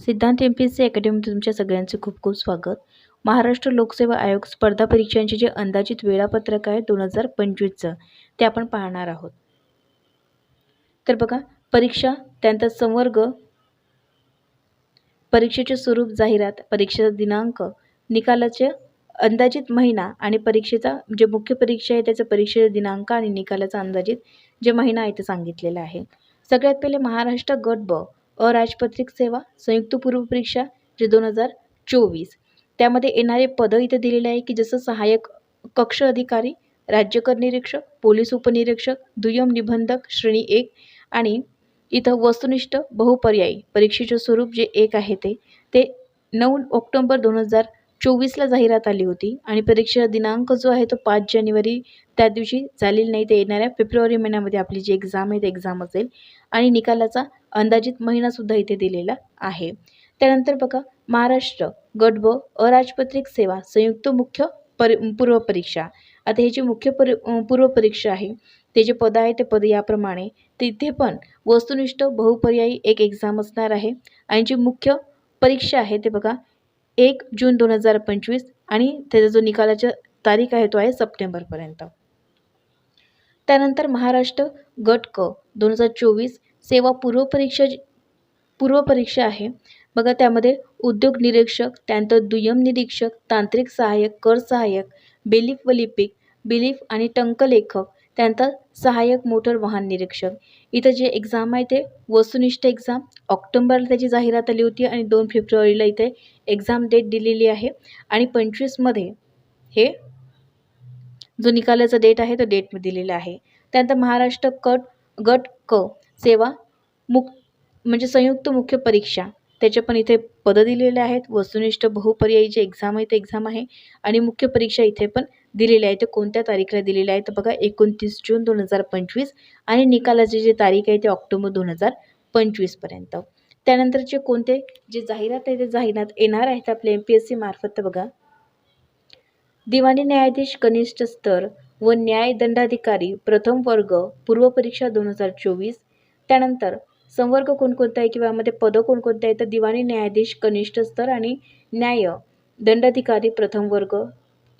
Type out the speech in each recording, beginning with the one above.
Siddhant M P S C अकॅडमीमध्ये तुमच्या सगळ्यांचे खूप खूप स्वागत. महाराष्ट्र लोकसेवा आयोग स्पर्धा परीक्षांचे जे अंदाजित वेळापत्रक आहे दोन हजार पंचवीसचं ते आपण पाहणार आहोत. तर बघा परीक्षा त्यानंतर संवर्ग परीक्षेचे स्वरूप जाहिरात परीक्षेचा दिनांक निकालाचे अंदाजित महिना आणि परीक्षेचा जे मुख्य परीक्षा आहे त्याचा परीक्षेचा दिनांक आणि निकालाचा अंदाजित जे महिना आहे ते सांगितलेला आहे. सगळ्यात पहिले महाराष्ट्र गट ब अराजपत्रित सेवा संयुक्त पूर्व परीक्षा जे दोन हजार चोवीस. त्यामध्ये येणारे पदं इथे दिलेले आहे की जसं सहाय्यक कक्ष अधिकारी राज्यकर निरीक्षक पोलीस उपनिरीक्षक दुय्यम निबंधक श्रेणी एक आणि इथं वस्तुनिष्ठ बहुपर्यायी परीक्षेचे स्वरूप जे एक आहे ते ते नऊ ऑक्टोंबर दोन हजार चोवीसला जाहिरात आली होती आणि परीक्षेचा दिनांक जो आहे तो पाच जानेवारी त्या दिवशी झालेली नाही. ते येणाऱ्या फेब्रुवारी महिन्यामध्ये आपली जी एक्झाम आहे ती एक्झाम असेल आणि निकालाचा अंदाजित महिनासुद्धा इथे दिलेला आहे. त्यानंतर बघा महाराष्ट्र गट ब अराजपत्रित सेवा संयुक्त मुख्य परि पूर्व परीक्षा. आता ही जी मुख्य परि पूर्व परीक्षा आहे ते जे पद आहे ते पद याप्रमाणे तिथे पण वस्तुनिष्ठ बहुपर्यायी एक एक्झाम असणार आहे. आणि जी मुख्य परीक्षा आहे ते बघा एक जून दोन हजार पंचवीस आणि त्याचा जो निकालाचा तारीख आहे तो आहे सप्टेंबरपर्यंत. त्यानंतर महाराष्ट्र गट क दोन हजार चोवीस सेवा पूर्वपरीक्षा जी पूर्व परीक्षा आहे. बघा त्यामध्ये उद्योग निरीक्षक त्यानंतर दुय्यम निरीक्षक तांत्रिक सहाय्यक कर सहाय्यक बेलिफ व लिपिक बिलीफ आणि टंकलेखक त्यानंतर सहाय्यक मोटर वाहन निरीक्षक. इथं जे एक्झाम आहे ते वस्तुनिष्ठ एक्झाम ऑक्टोंबरला त्याची जाहिरात आली होती आणि दोन फेब्रुवारीला इथे एक्झाम डेट दिलेली आहे. आणि पंचवीसमध्ये हे जो निकालाचा डेट आहे तो डेट दिलेला आहे. त्यानंतर महाराष्ट्र कट गट क. सेवा मुक म्हणजे संयुक्त मुख्य परीक्षा. त्याचे पण इथे पदं दिलेले आहेत. वस्तुनिष्ठ बहुपर्यायी जे एक्झाम आहे ते एक्झाम आहे. आणि मुख्य परीक्षा इथे पण दिलेली आहे ते कोणत्या तारीखला दिलेले आहे तर बघा एकोणतीस जून दोन हजार पंचवीस आणि निकालाची जी तारीख आहे ते ऑक्टोबर दोन हजार पंचवीसपर्यंत त्यानंतरचे कोणते जे जाहिरात आहे ते जाहिरात येणार आहेत आपल्या एम पी एस सी मार्फत तर बघा. दिवाणी न्यायाधीश कनिष्ठ स्तर व न्याय दंडाधिकारी प्रथम वर्ग पूर्व परीक्षा दोन हजार चोवीस त्यानंतर संवर्ग कोणकोणता आहे किंवा यामध्ये पदं कोणकोणते आहेत तर दिवाणी न्यायाधीश कनिष्ठ स्तर आणि न्याय दंडाधिकारी प्रथम वर्ग.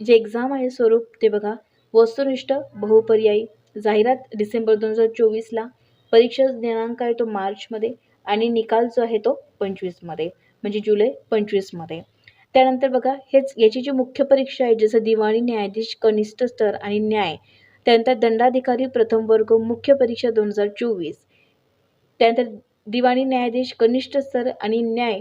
जे एक्झाम आहे स्वरूप ते बघा. वस्तुनिष्ठ बहुपर्यायी. जाहिरात डिसेंबर दोन हजार चोवीसला. परीक्षा दिनांक आहे तो मार्चमध्ये आणि निकाल जो आहे तो पंचवीसमध्ये म्हणजे जुलै पंचवीसमध्ये. त्यानंतर बघा हेच याची जी मुख्य परीक्षा आहे जसं दिवाणी न्यायाधीश कनिष्ठ स्तर आणि न्याय. त्यानंतर दंडाधिकारी प्रथम वर्ग मुख्य परीक्षा दोन हजार चोवीस. त्यानंतर दिवाणी न्यायाधीश कनिष्ठ स्तर आणि न्याय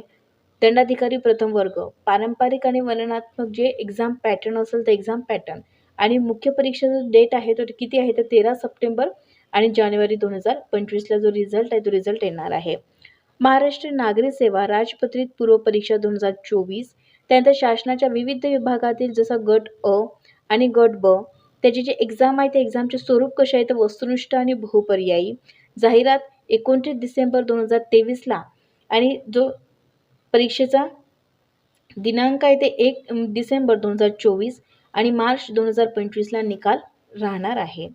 दंडाधिकारी प्रथम वर्ग. पारंपरिक आणि वर्णनात्मक जे एक्झाम पॅटर्न असेल ते एक्झाम पॅटर्न आणि मुख्य परीक्षेचा डेट आहे तो किती आहे? तर तेरा सप्टेंबर आणि जानेवारी दोन हजार पंचवीसला जो रिझल्ट आहे तो रिझल्ट येणार आहे. महाराष्ट्र नागरी सेवा राजपत्रित पूर्व परीक्षा दोन हजार चोवीस. त्यानंतर शासनाच्या विविध विभागातील जसं गट अ आणि गट ब त्याची जी एक्झाम आहे ते एक्झामचे स्वरूप कसे आहे? तर वस्तुनिष्ठ आणि बहुपर्यायी. जाहिरात एकोणतीस डिसेंबर दोन हजार तेवीसला. आणि जो परीक्षेचा दिनांक आहे ते एक डिसेंबर दोन हजार चोवीस आणि मार्च दोन हजार पंचवीसला निकाल राहणार आहे.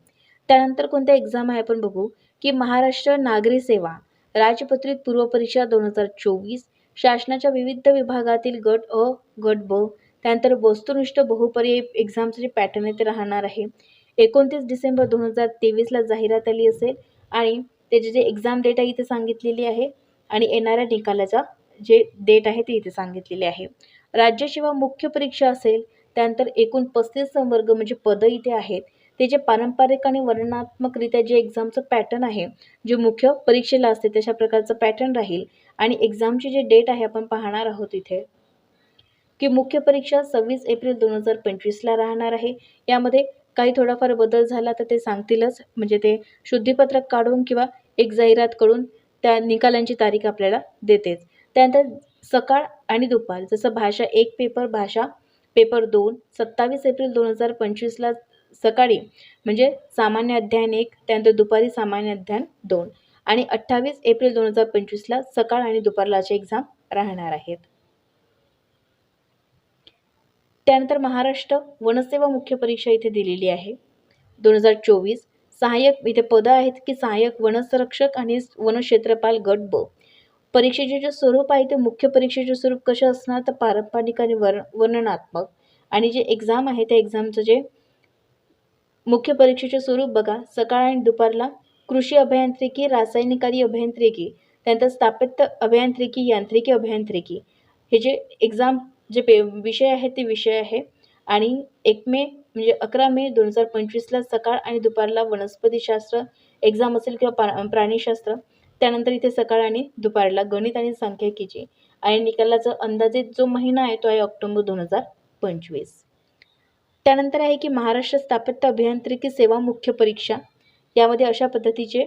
त्यानंतर कोणत्या एक्झाम आहे आपण बघू की महाराष्ट्र नागरी सेवा राजपत्रित पूर्व परीक्षा दोन हजार चोवीस शासनाच्या विविध विभागातील गट अ गट ब त्यानंतर वस्तुनिष्ठ बहुपर्यायी एक्झामचं जे पॅटर्न आहे ते राहणार आहे. एकोणतीस डिसेंबर दोन हजार तेवीसला जाहिरात आली असेल आणि त्याची जे एक्झाम डेट आहे इथे सांगितलेली आहे. आणि येणाऱ्या निकालाचा जे डेट आहे ते इथे सांगितलेले आहे. राज्याशिवाय मुख्य परीक्षा असेल त्यानंतर एकूण पस्तीस संवर्ग म्हणजे पदं इथे आहेत. ते जे पारंपरिक आणि वर्णनात्मकरित्या जे एक्झामचं पॅटर्न आहे जे मुख्य परीक्षेला असते तशा प्रकारचं पॅटर्न राहील. आणि एक्झामची जे डेट आहे आपण पाहणार आहोत इथे की मुख्य परीक्षा सव्वीस एप्रिल दोन हजार पंचवीसला राहणार आहे. यामध्ये काही थोडाफार बदल झाला तर ते सांगतीलच. म्हणजे ते शुद्धीपत्रक काढून किंवा एक जाहिरातकडून त्या निकालांची तारीख आपल्याला देतेच. त्यानंतर सकाळ आणि दुपार जसं भाषा एक पेपर भाषा पेपर दोन सत्तावीस एप्रिल दोन हजार पंचवीसला सकाळी म्हणजे सामान्य अध्ययन एक त्यानंतर दुपारी सामान्य अध्ययन दोन आणि अठ्ठावीस एप्रिल दोन हजार पंचवीसला सकाळ आणि दुपारला असे एक्झाम राहणार आहेत. त्यानंतर महाराष्ट्र वनसेवा मुख्य परीक्षा इथे दिलेली आहे. दोन हजार चोवीस सहाय्यक इथे पदं आहेत की सहाय्यक वनसंरक्षक आणि वनक्षेत्रपाल गट ब. परीक्षेचे जे स्वरूप आहे ते मुख्य परीक्षेचे स्वरूप कसे असणार? तर पारंपरिक आणि वर वर्णनात्मक. आणि जे एक्झाम आहे त्या एक्झामचं जे मुख्य परीक्षेचे स्वरूप बघा. सकाळ आणि दुपारला कृषी अभियांत्रिकी रासायनिक आणि अभियांत्रिकी त्यानंतर स्थापत्य अभियांत्रिकी यांत्रिकी अभियांत्रिकी. हे जे एक्झाम जे पे विषय आहेत ते विषय आहे. आणि एक मे म्हणजे अकरा मे दोन हजार पंचवीसला सकाळ आणि दुपारला वनस्पतीशास्त्र एक्झाम असेल किंवा पा प्राणीशास्त्र त्यानंतर इथे सकाळ आणि दुपारला गणित आणि सांख्यिकीची. आणि निकालाचा अंदाजित जो महिना आहे तो आहे ऑक्टोबर दोन हजार पंचवीस. त्यानंतर आहे की महाराष्ट्र स्थापत्य अभियांत्रिकी सेवा मुख्य परीक्षा. यामध्ये अशा पद्धतीचे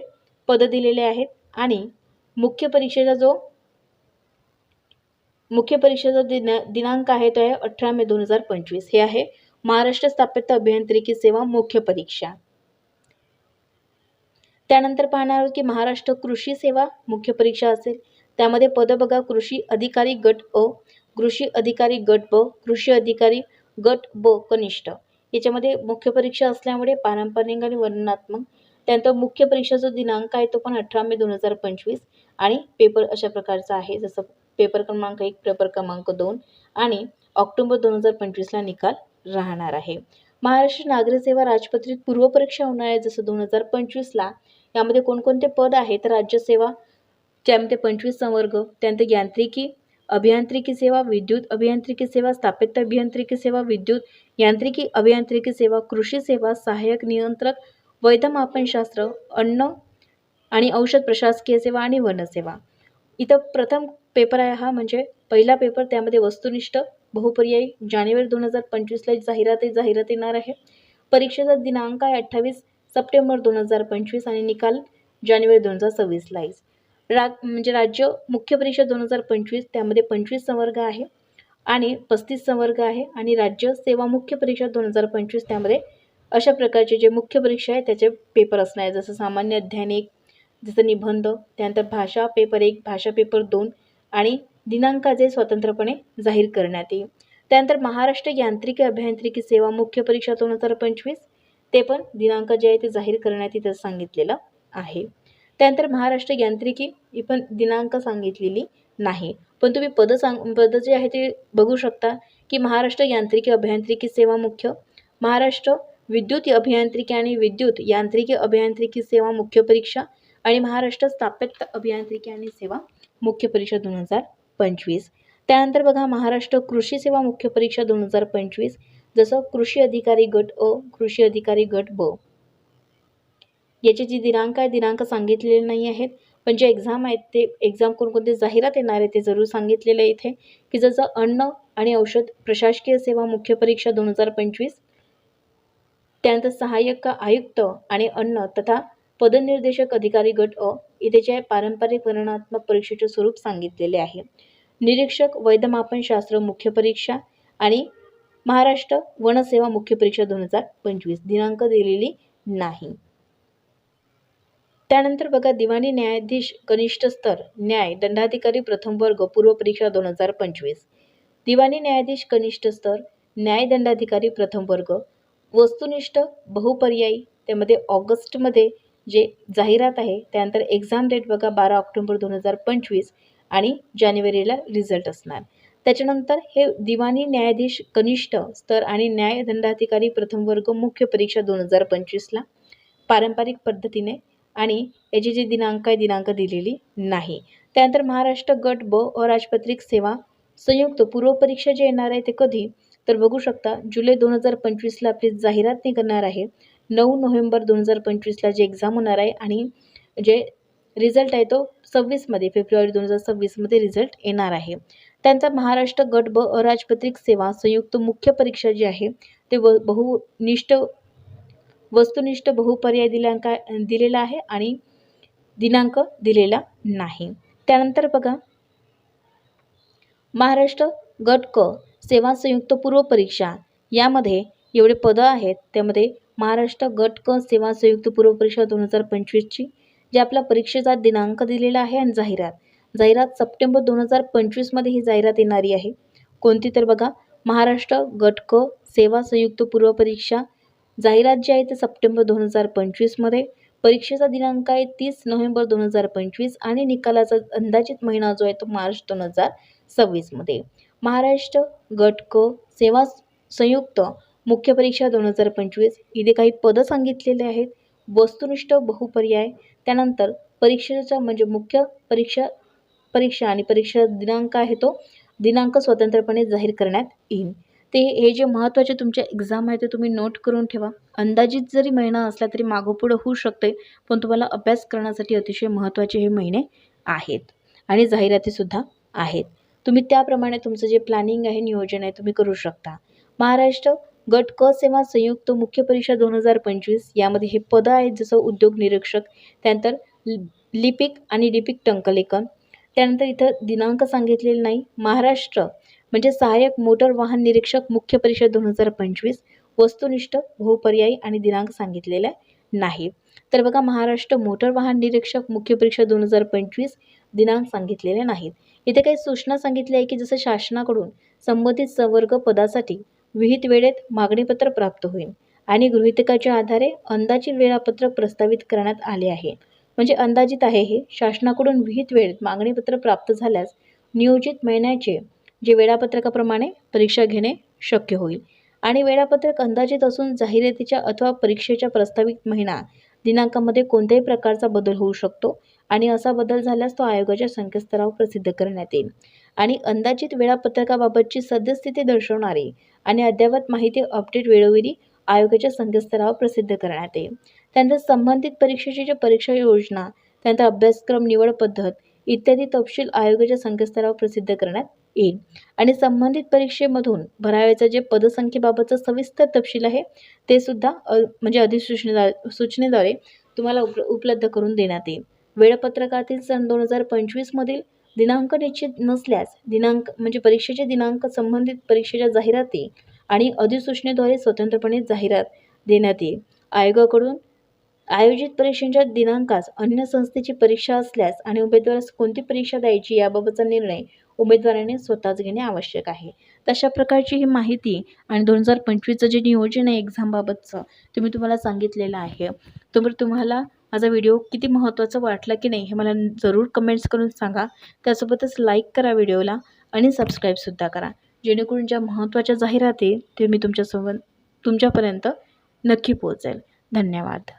पदं दिलेले आहेत. आणि मुख्य परीक्षेचा जो मुख्य परीक्षेचा दिन दिनांक आहे तो आहे अठरा मे दोन हजार पंचवीस. हे आहे महाराष्ट्र स्थापत्य अभियांत्रिकी सेवा मुख्य परीक्षा. त्यानंतर पाहणार आहोत की महाराष्ट्र कृषी सेवा मुख्य परीक्षा असेल. त्यामध्ये पद बघा कृषी अधिकारी गट अ कृषी अधिकारी गट ब कृषी अधिकारी गट ब कनिष्ठ. याच्यामध्ये मुख्य परीक्षा असल्यामुळे पारंपरिक आणि वर्णनात्मक. त्यानंतर मुख्य परीक्षेचा दिनांक आहे तो पण अठरा मे दोन हजार पंचवीस आणि पेपर अशा प्रकारचा आहे. जसं पेपर क्रमांक एक पेपर क्रमांक दोन आणि ऑक्टोबर दोन हजार पंचवीसला निकाल राहणार आहे. महाराष्ट्र नागरी सेवा राजपत्रित पूर्वपरीक्षा होणार आहे. जसं दोन हजार पंचवीसला यामध्ये कोणकोणते पद आहेत? तर राज्यसेवा त्यामध्ये पंचवीस संवर्ग त्यानंतर यांत्रिकी अभियांत्रिकी सेवा विद्युत अभियांत्रिकी सेवा स्थापत्य अभियांत्रिकी सेवा विद्युत यांत्रिकी अभियांत्रिकी सेवा कृषी सेवा सहाय्यक नियंत्रक वैधमापनशास्त्र अन्न आणि औषध प्रशासकीय सेवा आणि वनसेवा. इथं प्रथम पेपर आहे हा म्हणजे पहिला पेपर त्यामध्ये वस्तुनिष्ठ बहुपर्यायी जानेवारी दोन हजार पंचवीसला जाहिरात जाहिरात येणार आहे. परीक्षेचा दिनांक आहे अठ्ठावीस सप्टेंबर दोन हजार पंचवीस आणि निकाल जानेवारी दोन हजार सव्वीसला येईल रा म्हणजे राज्य मुख्य परीक्षा दोन हजार पंचवीस त्यामध्ये पंचवीस संवर्ग आहे आणि पस्तीस संवर्ग आहे आणि राज्य सेवा मुख्य परीक्षा दोन हजार पंचवीस त्यामध्ये अशा प्रकारचे जे मुख्य परीक्षा आहे त्याचे पेपर असणार आहे जसं सामान्य अध्ययन एक जसं निबंध त्यानंतर भाषा पेपर एक भाषा पेपर दोन आणि दिनांकाचे स्वतंत्रपणे जाहीर करण्यात येईल. त्यानंतर महाराष्ट्र यांत्रिकी अभियांत्रिकी सेवा मुख्य परीक्षा दोन हजार पंचवीस ते पण दिनांक जे आहे ते जाहीर करण्यात येतं सांगितलेलं आहे. त्यानंतर महाराष्ट्र यांत्रिकी ही पण दिनांक सांगितलेली नाही. पण तुम्ही पद सांग पद जे आहे ते बघू शकता की महाराष्ट्र यांत्रिकी अभियांत्रिकी सेवा मुख्य महाराष्ट्र विद्युत अभियांत्रिकी आणि विद्युत यांत्रिकी अभियांत्रिकी सेवा मुख्य परीक्षा आणि महाराष्ट्र स्थापत्य अभियांत्रिकी आणि सेवा मुख्य परीक्षा दोन हजार पंचवीस. त्यानंतर बघा महाराष्ट्र कृषी सेवा मुख्य परीक्षा दोन हजार पंचवीस जसं कृषी अधिकारी गट अ कृषी अधिकारी गट ब. याचे जे दिनांक आहे दिनांक सांगितलेले नाही आहेत पण जे एक्झाम आहेत ते एक्झाम कोणकोणते जाहिरात येणार आहे ते जरूर सांगितलेलं आहे इथे की जसं अन्न आणि औषध प्रशासकीय सेवा मुख्य परीक्षा दोन हजार पंचवीस त्यानंतर सहाय्यक आयुक्त आणि अन्न तथा पदनिर्देशक अधिकारी गट अ इथे जे पारंपरिक वर्णनात्मक परीक्षेचे स्वरूप सांगितलेले आहे. निरीक्षक वैधमापनशास्त्र मुख्य परीक्षा आणि महाराष्ट्र वनसेवा मुख्य परीक्षा दोन हजार पंचवीस दिनांक दिलेली नाही. त्यानंतर बघा दिवाणी न्यायाधीश कनिष्ठ स्तर न्याय दंडाधिकारी प्रथम वर्ग पूर्व परीक्षा दोन हजार पंचवीस. दिवाणी न्यायाधीश कनिष्ठ स्तर न्याय दंडाधिकारी प्रथम वर्ग वस्तुनिष्ठ बहुपर्यायी त्यामध्ये ऑगस्टमध्ये जे जाहिरात आहे त्यानंतर एक्झाम डेट बघा बारा ऑक्टोबर दोन हजार पंचवीस. आणि जानेवारीला रिझल्ट असणार. त्याच्यानंतर हे दिवाणी न्यायाधीश कनिष्ठ स्तर आणि न्यायदंडाधिकारी प्रथम वर्ग मुख्य परीक्षा दोन हजार पंचवीसला पारंपरिक पद्धतीने आणि याची जी दिनांक आहे दिनांक दिलेली नाही. त्यानंतर महाराष्ट्र गट ब अराजपत्रिक सेवा संयुक्त पूर्वपरीक्षा जे येणार आहे ते कधी? तर बघू शकता जुलै दोन हजार पंचवीसला आपली जाहिरात निघणार आहे. नऊ नोव्हेंबर दोन हजार पंचवीसला जे एक्झाम होणार आहे आणि जे रिझल्ट आहे तो सव्वीसमध्ये फेब्रुवारी दोन हजार सव्वीसमध्ये रिझल्ट येणार आहे. त्यांचा महाराष्ट्र गट ब अराजपत्रिक सेवा संयुक्त मुख्य परीक्षा जी आहे ते व बहुनिष्ठ वस्तुनिष्ठ बहुपर्याय दिलांका दिलेला आहे आणि दिनांक दिलेला नाही. त्यानंतर बघा महाराष्ट्र गट क सेवा संयुक्त पूर्व परीक्षा यामध्ये एवढे पदं आहेत त्यामध्ये महाराष्ट्र गट क सेवा संयुक्त पूर्व परीक्षा दोन हजार पंचवीसची जे आपला परीक्षेचा दिनांक दिलेला आहे आणि जाहिरात. जाहिरात सप्टेंबर दोन हजार पंचवीसमध्ये ही जाहिरात येणारी आहे. कोणती तर बघा. महाराष्ट्र गटक सेवा संयुक्त पूर्व परीक्षा. जाहिरात जी आहे ते सप्टेंबर दोन हजार पंचवीसमध्ये परीक्षेचा दिनांक आहे तीस नोव्हेंबर दोन हजार पंचवीस आणि निकालाचा अंदाजित महिना जो आहे तो मार्च दोन हजार सव्वीसमध्ये महाराष्ट्र गटक सेवा संयुक्त मुख्य परीक्षा दोन हजार पंचवीस. इथे काही पदं सांगितलेले आहेत. वस्तुनिष्ठ बहुपर्याय. त्यानंतर परीक्षेचा म्हणजे मुख्य परीक्षा परीक्षा आणि परीक्षा दिनांक आहे तो. दिनांक स्वतंत्रपणे जाहीर करण्यात येईल. ते हे जे महत्त्वाचे तुमच्या एक्झाम आहे ते तुम्ही नोट करून ठेवा. अंदाजित जरी महिना असला तरी मागोपुढं होऊ शकते पण तुम्हाला अभ्यास करण्यासाठी अतिशय महत्त्वाचे हे महिने आहेत आणि जाहिरातीसुद्धा आहेत. तुम्ही त्याप्रमाणे तुमचं जे प्लॅनिंग आहे नियोजन आहे तुम्ही करू शकता. महाराष्ट्र गट क सेवा संयुक्त मुख्य परीक्षा दोन हजार पंचवीस यामध्ये हे पदं आहेत जसं उद्योग निरीक्षक त्यानंतर लिपिक आणि लिपिक टंकलेखन. त्यानंतर इथं दिनांक सांगितलेला नाही महाराष्ट्र म्हणजे सहाय्यक मोटर वाहन निरीक्षक मुख्य परीक्षा दोन हजार पंचवीस वस्तुनिष्ठ बहुपर्यायी आणि दिनांक सांगितलेला नाही. तर बघा महाराष्ट्र मोटर वाहन निरीक्षक मुख्य परीक्षा दोन हजार पंचवीस दिनांक सांगितलेले नाहीत. इथे काही सूचना सांगितल्या आहे की जसं शासनाकडून संबंधित संवर्ग पदासाठी विहित वेळेत मागणीपत्र प्राप्त होईल आणि गृहितकाच्या आधारे अंदाजित वेळापत्रक प्रस्तावित करण्यात आले आहे. म्हणजे अंदाजित आहे हे. शासनाकडून विहित वेळेत मागणीपत्र प्राप्त झाल्यास नियोजित महिन्याचे जे वेळापत्रकाप्रमाणे परीक्षा घेणे शक्य होईल. आणि वेळापत्रक अंदाजित असून जाहिरातीच्या अथवा परीक्षेच्या प्रस्तावित महिना दिनांकामध्ये कोणत्याही प्रकारचा बदल होऊ शकतो. आणि असा बदल झाल्यास तो आयोगाच्या संकेतस्थळावर प्रसिद्ध करण्यात येईल. आणि अंदाजित वेळापत्रकाबाबतची सद्यस्थिती दर्शवणारी आणि अद्ययावत माहिती अपडेट वेळोवेळी आयोगाच्या संकेतस्थळावर प्रसिद्ध करण्यात येईल. त्यानंतर संबंधित परीक्षेची जे परीक्षा योजना त्यानंतर अभ्यासक्रम निवड पद्धत इत्यादी तपशील आयोगाच्या संकेतस्थळावर प्रसिद्ध करण्यात येईल. आणि संबंधित परीक्षेमधून भरावयाचं जे पदसंख्येबाबतचं सविस्तर तपशील आहे ते सुद्धा म्हणजे अधिसूचनेद्वारे सूचनेद्वारे तुम्हाला उप उपलब्ध करून देण्यात येईल. वेळापत्रकातील सन दोन हजार पंचवीसमधील दिनांक निश्चित नसल्यास दिनांक म्हणजे परीक्षेचे दिनांक संबंधित परीक्षेच्या जाहिराती आणि अधिसूचनेद्वारे स्वतंत्रपणे जाहिरात देण्यात येईल. आयोगाकडून आयोजित परीक्षेच्या दिनांकास अन्य संस्थेची परीक्षा असल्यास आणि उमेदवारास कोणती परीक्षा द्यायची याबाबतचा निर्णय उमेदवाराने स्वतःच घेणे आवश्यक आहे. तशा प्रकारची ही माहिती आणि दोन हजार पंचवीसचं जे नियोजन आहे एक्झामबाबतचं ते मी तुम्हाला सांगितलेलं आहे. तर तुम्हाला माझा व्हिडिओ किती महत्त्वाचा वाटला की नाही हे मला जरूर कमेंट्स करून सांगा. त्यासोबतच लाईक करा व्हिडिओला आणि सबस्क्राईबसुद्धा करा. जेणेकरून ज्या महत्त्वाच्या जाहिराती ते मी तुमच्यासोबत तुमच्यापर्यंत नक्की पोहोचेल. धन्यवाद.